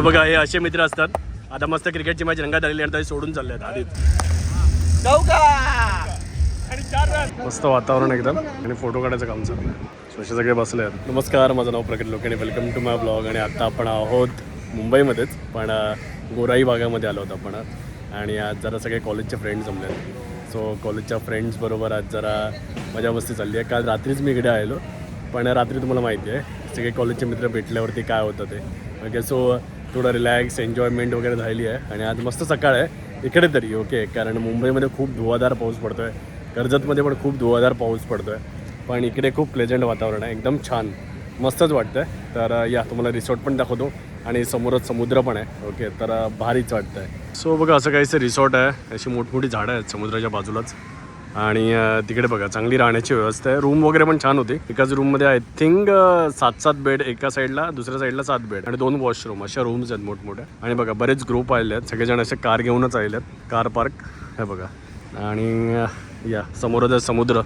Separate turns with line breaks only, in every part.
So बघा हे असे मित्र असतात. आता मस्त क्रिकेटची मॅच रंगात आलेली आहे आणि ते सोडून चालले आहेत आधीच. मस्त वातावरण एकदम. आणि फोटो काढायचं काम चाललं आहे. असे सगळे बसले आहेत. नमस्कार माझं नाव प्रकट लोक आणि वेलकम टू माय ब्लॉग आणि आता आपण आहोत मुंबईमध्येच पण गोराई भागामध्ये आलो होतो आपण. आणि आज जरा सगळे कॉलेजचे फ्रेंड्स जमले आहेत. सो कॉलेजच्या फ्रेंड्सबरोबर आज जरा मजा मस्ती चालली आहे. काल रात्रीच मी इकडे आलो पण रात्री तुम्हाला माहिती आहे सगळे कॉलेजचे मित्र भेटल्यावरती काय होतं ते. ओके सो थोडं रिलॅक्स एन्जॉयमेंट वगैरे झालेली आहे. आणि आज मस्त सकाळ आहे. इकडे तरी ओके कारण मुंबईमध्ये खूप धुवाधार पाऊस पडतो आहे कर्जतमध्ये पण खूप धुवाधार पाऊस पडतो आहे पण इकडे खूप प्लेजंट वातावरण आहे. एकदम छान. मस्तच वाटतं आहे तर या तुम्हाला रिसॉर्ट पण दाखवतो. आणि समोरच समुद्र पण आहे ओके तर भारीच वाटतं आहे सो बघा असं काहीसं रिसॉर्ट आहे. अशी मोठमोठी झाडं आहेत समुद्राच्या बाजूलाच. आणि तिकडे बघा चांगली राहण्याची व्यवस्था आहे. रूम वगैरे पण छान होती. एकाच रूममध्ये आय थिंक सात सात बेड एका साईडला दुसऱ्या साईडला सात बेड आणि दोन वॉशरूम अशा रूम्स आहेत मोठमोठ्या. आणि बघा बरेच ग्रुप आलेले आहेत. सगळेजण असे कार घेऊनच आलेले आहेत. कार पार्क हे बघा. आणि या समोरच आहे समुद्र.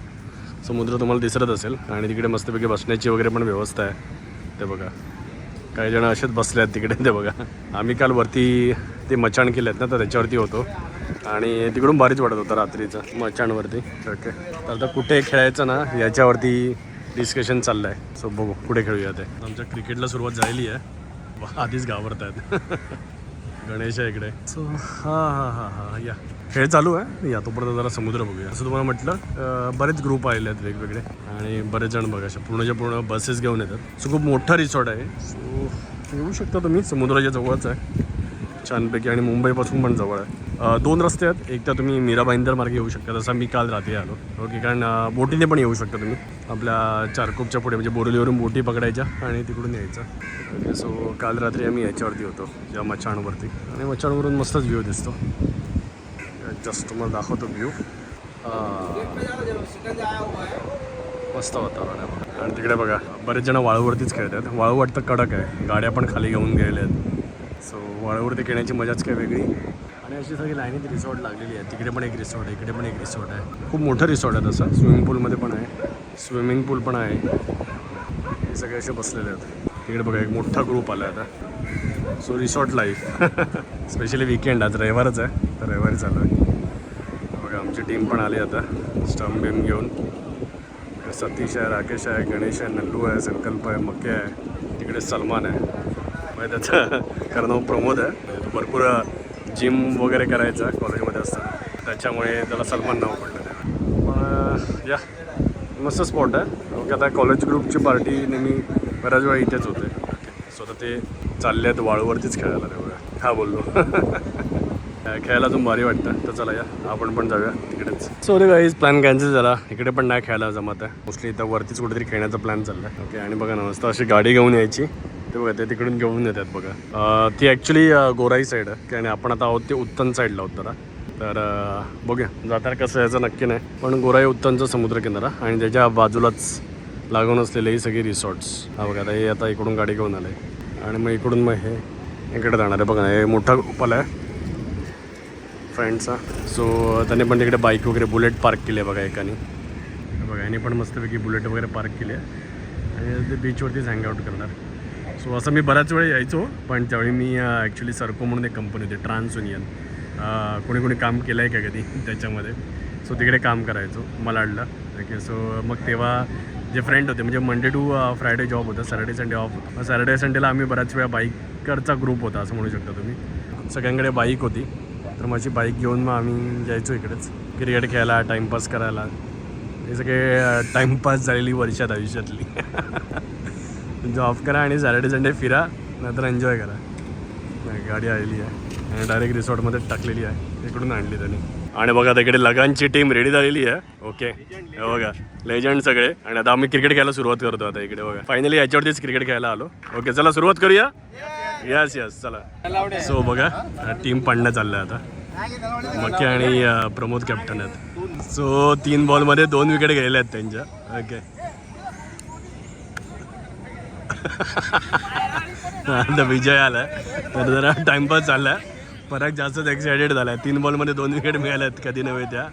समुद्र तुम्हाला दिसत असेल. आणि तिकडे मस्तपैकी बसण्याची वगैरे पण व्यवस्था आहे. ते बघा. काही जण असेच बसले आहेत तिकडे. ते बघा. आम्ही काल वरती ते मचाण केले आहेत ना तर त्याच्यावरती होतो. आणि तिकडून भारीच वाटत होतं रात्रीचं मचाणवरती. ओके तर आता कुठे खेळायचं ना याच्यावरती डिस्कशन चाललं आहे सो बघू कुठे खेळूया ते. आमच्या क्रिकेटला सुरुवात झालेली आहे. आधीच घाबरत आहेत गणेश आहे इकडे. सो हां हां हां हां या. खेळ चालू आहे. या तोपर्यंत जरा समुद्र बघूया. असं तुम्हाला म्हटलं बरेच ग्रुप आलेले आहेत वेगवेगळे. आणि बरेच जण बघा अशा पूर्णच्या पूर्ण बसेस घेऊन येतात. सो खूप मोठा रिसॉर्ट आहे. सो येऊ शकता तुम्ही समुद्राच्या जवळच आहे. छानपैकी आणि मुंबईपासून पण जवळ आहे. दोन रस्ते आहेत. एक तर तुम्ही मीरा भाईंदर मार्गे येऊ शकता. जसा मी काल रात्री आलो. ओके कारण बोटीने पण येऊ शकता तुम्ही. आपल्या चारकोपच्या पुढे म्हणजे बोरलीवरून बोटी पकडायच्या आणि तिकडून यायचं. ओके सो काल रात्री आम्ही याच्यावरती होतो या मच्छाणवरती आणि मच्छाणवरून मस्तच व्ह्यू दिसतो. जस्ट तुम्हाला दाखवतो व्ह्यू. मस्त वातावरण आहे आणि तिकडे बघा बरेच जण वाळूवरतीच खेळतात वाळू वाटतं कडक आहे. गाड्या पण खाली घेऊन गेलेल्या आहेत सो वाळूवरती खेळण्याची मजाच काय वेगळी. आणि अशी सगळी लाईनीत रिसॉर्ट लागलेली आहे तिकडे पण एक रिसॉर्ट आहे इकडे पण एक रिसॉर्ट आहे. खूप मोठं रिसॉर्ट आहे तसं. स्विमिंग पूलमध्ये पण आहे. स्विमिंग पूल पण आहे. हे सगळे असे बसलेले आहेत. तिकडे बघा एक मोठा ग्रुप आला आता. So resort life specially weekend आज. रविवारच आहे. तर रविवारी चालू आहे. बघा आमची टीम पण आली आता. स्टंप बिम घेऊन. सतीश आहे राकेश आहे गणेश आहे नल्लू आहे संकल्प आहे मक्के आहे. तिकडे सलमान आहे. आहे त्याचं खरं नाव प्रमोद आहे. भरपूर जिम वगैरे करायचा कॉलेजमध्ये असताना. त्याच्यामुळे त्याला सलमान नाव पडलं पण या मस्त स्पॉट आहे. ओके आता कॉलेज ग्रुपची पार्टी नेहमी बऱ्याच वेळा इथेच होते. सो आता ते चालले आहेत वाळूवरतीच खेळायला तेवढ्या हा बोललो. खेळायला अजून भारी वाटतं. तर चला या. आपण पण जाऊया तिकडेच. सो रे गाईज प्लॅन कॅन्सल झाला. इकडे पण नाही खेळायला जमत आहे. मोस्टली इथं वरतीच कुठेतरी खेळण्याचा प्लॅन चालला आहे ओके आणि बघा ना मस्त अशी गाडी घेऊन यायची. ते बघा ते तिकडून घेऊन येतात बघा. ती ॲक्च्युली गोराई साईड आहे. आणि आपण आता आहोत ते उत्तन साईडला आहोत जरा. तर बघूया. जाताना कसं यायचं नक्की नाही. पण गोराई उत्तनचा समुद्रकिनारा आणि त्याच्या बाजूलाच लागून असलेले ही सगळी रिसॉर्ट्स हा बघा आता हे आता इकडून गाडी घेऊन आले आणि मग इकडून मग हे इकडे जाणार आहे. बघा हे मोठा उपाल आहे. फ्रेंडचा सो त्याने पण तिकडे बाईक वगैरे बुलेट पार्क केली आहे बघा एकाने. बघा याने पण मस्तपैकी बुलेट वगैरे पार्क केली आहे. आणि ते बीचवरतीच हँगआउट करणार. सो असं मी बऱ्याच वेळ यायचो पण त्यावेळी मी ॲक्च्युली सरको म्हणून एक कंपनी होती ट्रान्स युनियन कोणी कोणी काम केलं आहे का कधी त्याच्यामध्ये? सो तिकडे काम करायचो मलाडला. ओके सो मग तेव्हा जे फ्रेंड होते म्हणजे मंडे टू फ्रायडे जॉब होता सॅटर्डे संडे ऑफ सॅटर्डे संडेला आम्ही बऱ्याच वेळा बाईकरचा ग्रुप होता असं म्हणू शकता तुम्ही. सगळ्यांकडे बाईक होती तर माझी बाईक घेऊन मग आम्ही जायचो इकडेच. क्रिकेट खेळायला टाईमपास करायला. हे सगळे टाईमपास झालेली वर्षात आयुष्यातली. जॉब करा आणि सॅटर्डे संडे फिरा नंतर एन्जॉय करा. नाही, गाडी आलेली आहे. आणि डायरेक्ट रिसॉर्टमध्ये टाकलेली आहे. इकडून आणली त्यांनी. आणि बघा तिकडे लगांची टीम रेडी झालेली आहे. ओके बघा लेजंड सगळे. आणि आता आम्ही क्रिकेट खेळायला सुरुवात करतो आता इकडे बघा. फायनली याच्यावरतीच क्रिकेट खेळायला आलो. ओके चला सुरुवात करूया? यस यस चला. सो बघा टीम पाडणं चाललं आहे आता. मक्के आणि प्रमोद कॅप्टन आहेत. सो तीन बॉलमध्ये दोन विकेट गेलेल्या आहेत त्यांच्या. ओके आता विजय आलाय. तर जरा टाइमपास चालला पराग जास्तच एक्सायटेड झाला तीन बॉलमध्ये दोन विकेट मिळाल्यात कधी नव्हे त्या.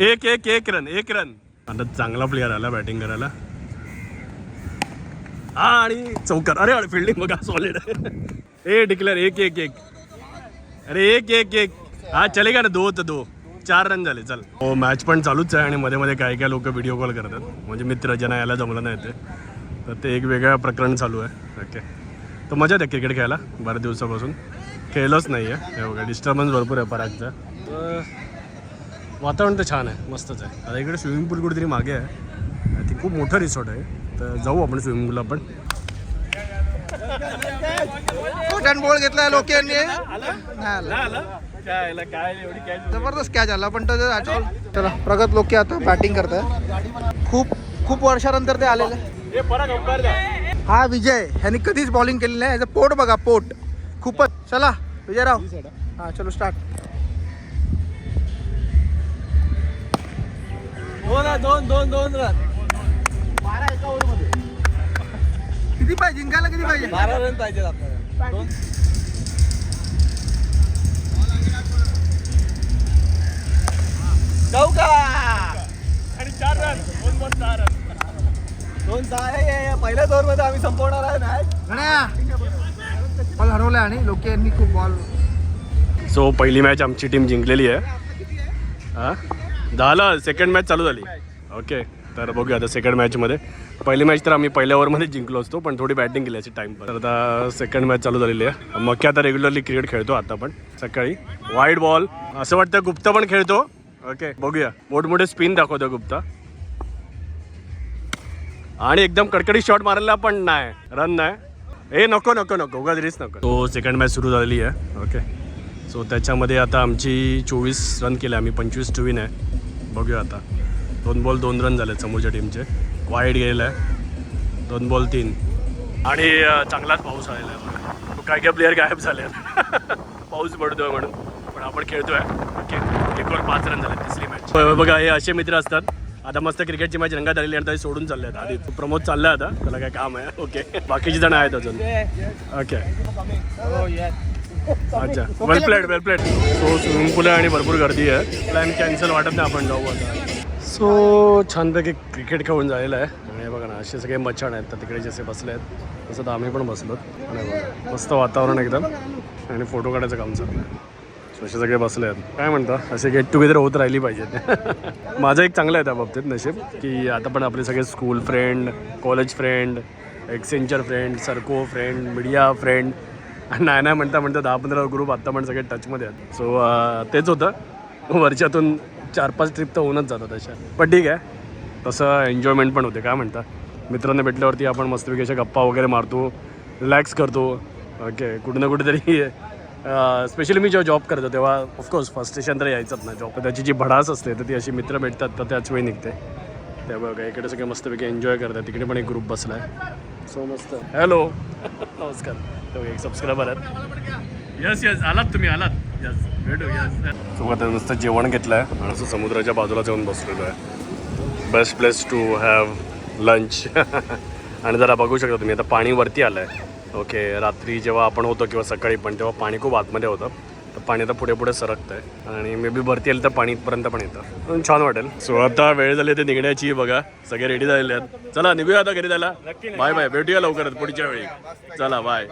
एक एक एक रन एक रन आता चांगला प्लेअर आला बॅटिंग करायला. हा आणि चौकार. अरे अरे फिल्डिंग बघा सॉलिड ए डिक्लेअर एक एक एक. अरे एक एक एक. हा चलेगा ना दो तर दो. चार रन झाले चल. हो मॅच पण चालूच आहे आणि मध्ये मध्ये काही काही लोक व्हिडिओ कॉल करतात. म्हणजे मित्र ज्यांना यायला जमलं नाही ते. तर ते एक वेगळं प्रकरण चालू आहे. ओके तर मजा आहे क्रिकेट खेळायला बऱ्याच दिवसापासून. खेळलोच नाही आहे. हे बघा डिस्टर्बन्स भरपूर आहे परागचा. तर वातावरण तर छान आहे मस्तच आहे. आता इकडे स्विमिंग पूल कुठेतरी मागे आहे. थिंक खूप मोठं रिसॉर्ट आहे. तर जाऊ आपण स्विमिंग पूलला पण.
कॉटन बॉल जबरदस्त कॅच आला पण तो जर- चला प्रगत लोके आता बॅटिंग करताय. खूप खूप वर्षानंतर ते आलेले. हा विजय ह्यांनी कधीच बॉलिंग केली नाही. याचं पोट बघा पोट. खूपच. चला विजयराव. हा चलो स्टार्ट
दोन दोन दोन रन
किती पाहिजे? जिंकायला किती पाहिजे?
बारा रन पाहिजेत आपल्याला. मध्ये आम्ही संपवणार आहे
बॉल हरवलाय आणि लोके यांनी खूप बॉल
सो पहिली मॅच आमची टीम जिंकलेली आहे. हां? झालं सेकंड मॅच चालू झाली. ओके तर बघूया आता सेकंड मॅचमध्ये पहिली मॅच तर आम्ही पहिल्या ओव्हरमध्ये जिंकलो असतो पण थोडी बॅटिंग केली याची टाईम तर आता सेकंड मॅच चालू झालेली आहे. मग की आता रेग्युलरली क्रिकेट खेळतो आता पण सकाळी. वाईट बॉल असं वाटतं गुप्ता पण खेळतो. ओके बघूया. मोठमोठे स्पिन दाखवतो गुप्ता. आणि एकदम कडकडीत शॉट मारायला पण नाही. रन नाही. ए नको नको नको. उगाच रिस्क नको. तो सेकंड मॅच सुरू झालेली आहे. ओके सो त्याच्यामध्ये आता आमची चोवीस रन केले आम्ही. पंचवीस टू विन आहे. बघूया आता. दोन बॉल दोन रन झाले समोरच्या टीमचे वाईट गेलं आहे. दोन बॉल तीन. आणि चांगलाच पाऊस आलेला आहे. काय काय प्लेअर गायब झाले पाऊस पडतोय म्हणून. पण आपण खेळतोय. ओके एक वर पाच रन झाले तिसरी मॅच बघा हे असे मित्र असतात. आता मस्त क्रिकेटची मॅच रंगात आलेली आणि ते सोडून चालले आहेत. आधी प्रमोद चालला आता. त्याला काय काम आहे? ओके. बाकीचे जण आहेत अजून. ओके. अच्छा. वेल प्लेट वेल प्लेट सो स्विमिंग पूल आहे आणि भरपूर गर्दी आहे. प्लॅन कॅन्सल वाटत नाही आपण जाऊ आता. सो छानपैकी क्रिकेट खेळून झालेलं आहे. आणि बघा ना असे सगळे मच्छाण आहेत. तर तिकडे जसे बसले आहेत तसं तर आम्ही पण बसलो. आणि बघा मस्त वातावरण एकदम. आणि फोटो काढायचं काम चाललं आहे. तसे असे सगळे बसले आहेत. काय म्हणता? असे गेट टुगेदर होत राहिली पाहिजेत. माझं एक चांगलं आहे त्या बाबतीत नशीब की आता पण आपले सगळे school friend college friend Accenture friend सरको फ्रेंड मीडिया फ्रेंड नाही नाही म्हणता म्हणता दहा पंधरा ग्रुप आत्ता पण सगळे टचमध्ये आहेत. सो तेच होतं. वर्षातून चार पाच ट्रिप तर होऊनच जातात अशा. पण ठीक आहे. तसं एन्जॉयमेंट पण होते. काय म्हणता? मित्रांना भेटल्यावरती आपण मस्तपैकी अशा गप्पा वगैरे मारतो रिलॅक्स करतो. ओके कुठे ना कुठेतरी स्पेशली मी जेव्हा जॉब करतो तेव्हा ऑफकोर्स फर्स्ट स्टेशन तर यायचंच ना. जॉब त्याची जी भडास असते तर ती अशी मित्र भेटतात तर त्याच वेळी निघते. त्यामुळे काय इकडे सगळे मस्तपैकी एन्जॉय करतात. तिकडे पण एक ग्रुप बसला आहे सो मस्त. हॅलो नमस्कार. तो एक सबस्क्रायबर आहेत. यस यस आलात तुम्ही आलात. यस भेटू यस सो आता नुसतं जेवण घेतलं आहे आणि असं समुद्राच्या बाजूला जाऊन बसलेलो आहे. Best place to have lunch आणि जरा बघू शकता तुम्ही आता पाणी वरती आलं आहे ओके रात्री जेव्हा आपण होतो किंवा सकाळी पण तेव्हा पाणी खूप आतमध्ये होतं. तर पाणी आता पुढे पुढे सरकतं आहे आणि मे बी वरती आलं तर पाणी इथपर्यंत पण येतं. पण छान वाटेल. सो आता वेळ झाली ते निघण्याची बघा. सगळे रेडी झालेले आहेत. चला निघूया आता घरी जायला. बाय बाय भेटूया लवकरच पुढच्या वेळी. चला बाय